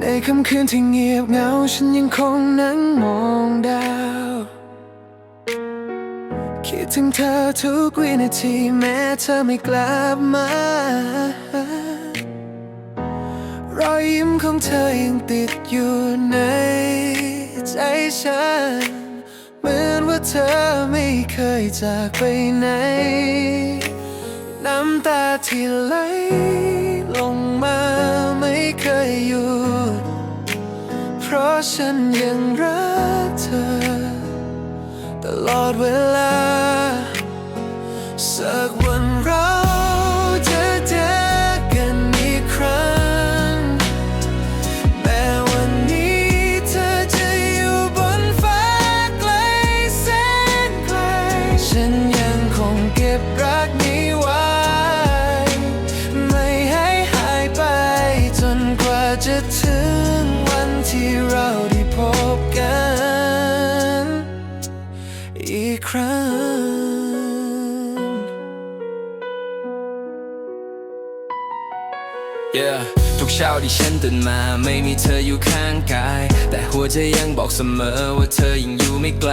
ในค่ำคืนที่เงียบเหงาฉันยังคงนั่งมองดาว คิดถึงเธอทุกวินาทีแม้เธอไม่กลับมา รอยยิ้มของเธอยังติดอยู่ในใจฉัน เหมือนว่าเธอไม่เคยจากไปไหน น้ำตาที่ไหล หยุด เพราะฉันยังรักเธอ ตลอดเวลา สักวันเราจะเจอกันอีกครั้ง แม้วันนี้เธอจะอยู่บนฟ้าไกลแสนไกล ฉันยังคงเก็บรักนี้ Yeah ทุกเช้าที่ฉันตื่นมาไม่มีเธออยู่ข้างกาย แต่หัวใจยังบอกเสมอว่าเธอยังอยู่ไม่ไกล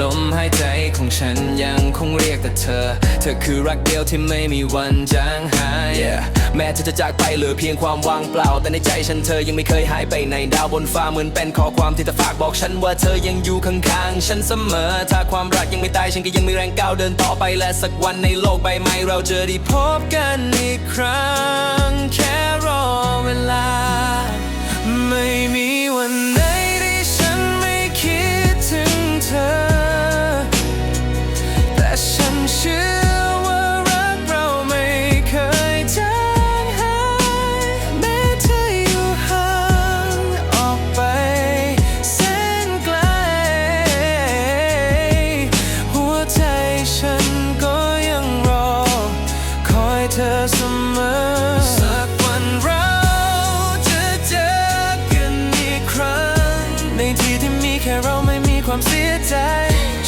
ลมหายใจของฉันยังคงเรียกแต่เธอ เธอคือรักเดียวที่ไม่มีวันจางหาย จะจากไปเหลือเพียงความว่างเปล่า แต่ในใจฉันเธอยังไม่เคยหายไปไหนดาวบนฟ้าเหมือนเป็นข้อความที่เธอฝากบอกฉันว่าเธอยังอยู่ข้างๆฉันเสมอ ถ้าความรักยังไม่ตายฉันก็ยังมีแรงก้าวเดินต่อไปและสักวันในโลกใบใหม่เราจะได้พบกันอีกครั้งแค่ มอ สักวันเราจะเจอกันอีกครั้ง ในที่ที่มีแค่เราไม่มีความเสียใจ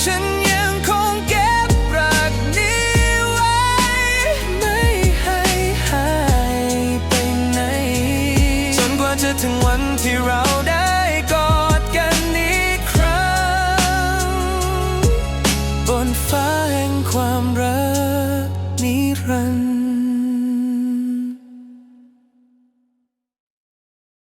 ฉันยังคงเก็บรักนี้ไว้ ไม่ให้หายไปไหน จนกว่าจะถึงวันที่เรา